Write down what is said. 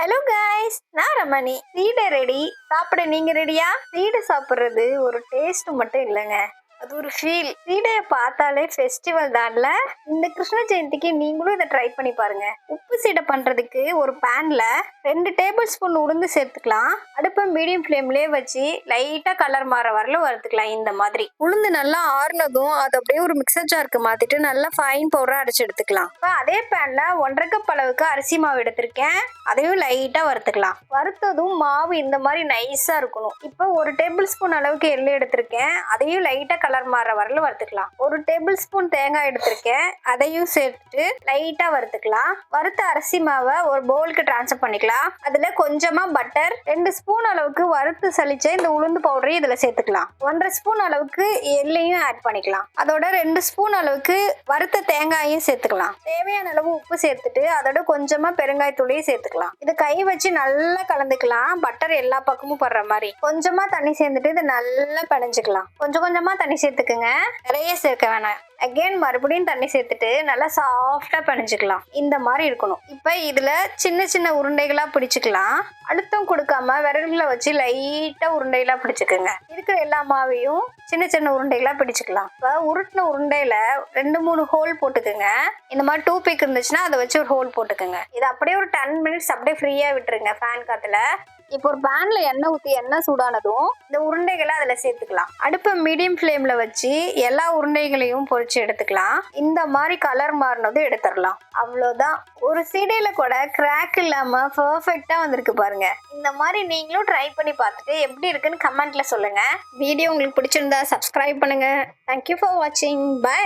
Hello guys நான் ரமணி. சீடை ready சாப்பிட நீங்கள் ரெடியா சீடை சாப்பிட்றது ஒரு டேஸ்ட் மட்டும் இல்லைங்க. அது ஒரு ஃபீல் சீடையை பார்த்தாலே ஃபெஸ்டிவல் தான்ல. இந்த கிருஷ்ண ஜெயந்திக்கு நீங்களும் இதை ட்ரை பண்ணி பாருங்க. உப்பு சீடை பண்றதுக்கு ஒரு பேன்ல ரெண்டு டேபிள் ஸ்பூன் உளுந்து சேர்த்துக்கலாம். அடுப்பை மீடியம் ஃப்ளேம்லேயே வச்சு லைட்டாக கலர் மாற வரல வறுத்துக்கலாம் இந்த மாதிரி. உளுந்து நல்லா ஆறுனதும் அது அப்படியே ஒரு மிக்சர் ஜாருக்கு மாற்றிட்டு நல்லா ஃபைன் பவுடராக அரைச்சு எடுத்துக்கலாம். இப்போ அதே பேனில் ஒன்றரை கப் அளவுக்கு அரிசி மாவு எடுத்திருக்கேன். அதையும் லைட்டாக வறுத்துக்கலாம். வறுத்ததும் மாவு இந்த மாதிரி நைஸாக இருக்கணும். இப்போ ஒரு டேபிள் ஸ்பூன் அளவுக்கு எள்ளு எடுத்திருக்கேன். அதையும் லைட்டாக கலர் மாற வரல வறுத்துக்கலாம். ஒரு டேபிள் ஸ்பூன் தேங்காய் எடுத்திருக்கேன். அதையும் சேர்த்துட்டு லைட்டா வறுத்துக்கலாம். வறுத்த அரிசி மாவை ஒரு பவுலுக்கு ட்ரான்ஸ்ஃபர் பண்ணிக்கலாம். அதுல கொஞ்சமா பட்டர் ரெண்டு ஸ்பூன் அளவுக்கு வறுத்து சளிச்ச இந்த உளுந்து பவுடரையும் இதுல சேர்த்துக்கலாம். ஒன்றரை ஸ்பூன் அளவுக்கு எள்ளையும் ஆட் பண்ணிக்கலாம். அதோட ரெண்டு ஸ்பூன் அளவுக்கு வறுத்த தேங்காயும் சேர்த்துக்கலாம். தேவையான அளவு உப்பு சேர்த்துட்டு அதோட கொஞ்சமா பெருங்காயத்தூளையும் சேர்த்துக்கலாம். இது கை வச்சு நல்லா கலந்துக்கலாம். பட்டர் எல்லா பக்கமும் படுற மாதிரி. கொஞ்சமா தண்ணி சேர்ந்துட்டு இதை நல்லா பிணைஞ்சுக்கலாம். கொஞ்சம் கொஞ்சமா தண்ணி சேர்த்துக்குங்க. நிறைய சேர்க்க வேணாம். அகைன் மறுபடியும் தண்ணி சேர்த்துட்டு நல்லா சாஃப்டாக பிணைஞ்சிக்கலாம். இந்த மாதிரி இருக்கணும். இப்போ இதில் சின்ன சின்ன உருண்டைகளாக பிடிச்சிக்கலாம். அழுத்தம் கொடுக்காம விரல்களை வச்சு லைட்டாக உருண்டைகளாக பிடிச்சிக்கோங்க. இருக்கிற எல்லா மாவையும் சின்ன சின்ன உருண்டைகளாக பிடிச்சிக்கலாம். இப்போ உருட்டின உருண்டையில் ரெண்டு மூணு ஹோல் போட்டுக்குங்க. இந்த மாதிரி டூ பிக் இருந்துச்சுன்னா அதை வச்சு ஒரு ஹோல் போட்டுக்குங்க. இது அப்படியே ஒரு டென் மினிட்ஸ் அப்படியே ஃப்ரீயாக விட்டுருங்க ஃபேன் காற்றுல இப்போ ஒரு பேன்ல எண்ணெய் ஊற்றி எண்ணெய் சூடானதும் இந்த உருண்டைகளை அதில் சேர்த்துக்கலாம். அடுப்பை மீடியம் ஃப்ளேமில் வச்சு எல்லா உருண்டைகளையும் பொரிச்சு எடுத்துக்கலாம். இந்த மாதிரி கலர் மாறினதும் எடுத்துடலாம். அவ்வளோதான் ஒரு சீடையில் கூட கிராக் இல்லாமல் பர்ஃபெக்டாக வந்திருக்கு பாருங்க. இந்த மாதிரி நீங்களும் ட்ரை பண்ணி பார்த்துட்டு எப்படி இருக்குன்னு கமெண்ட்ல சொல்லுங்க. வீடியோ உங்களுக்கு பிடிச்சிருந்தா சப்ஸ்கிரைப் பண்ணுங்க. தேங்க்யூ ஃபார் வாட்சிங் பை